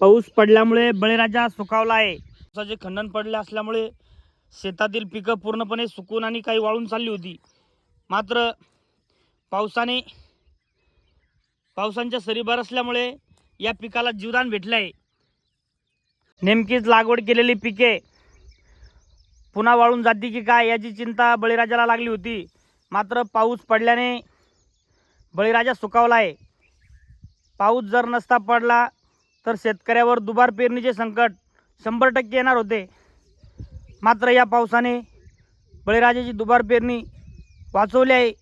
पाऊस पडल्यामुळे बळीराजा सुकावला आहे. पावसाचे खंडन पडले असल्यामुळे शेतातील पिकं पूर्णपणे सुकून आणि काही वाळून चालली होती. मात्र पावसाने पावसांच्या सरी बरसल्यामुळे या पिकाला जीवदान भेटलं आहे नेमकीच लागवड केलेली पिके पुन्हा वाळून जाती की काय याची चिंता बळीराजाला लागली होती. मात्र पाऊस पडल्याने बळीराजा सुकावला आहे. पाऊस जर नसता पडला तर शेतकऱ्यावर दुबार पेरणीचे संकट शंभर टक्के येणार होते. मात्र या पावसाने बळीराजाची दुबार पेरणी वाचवली आहे.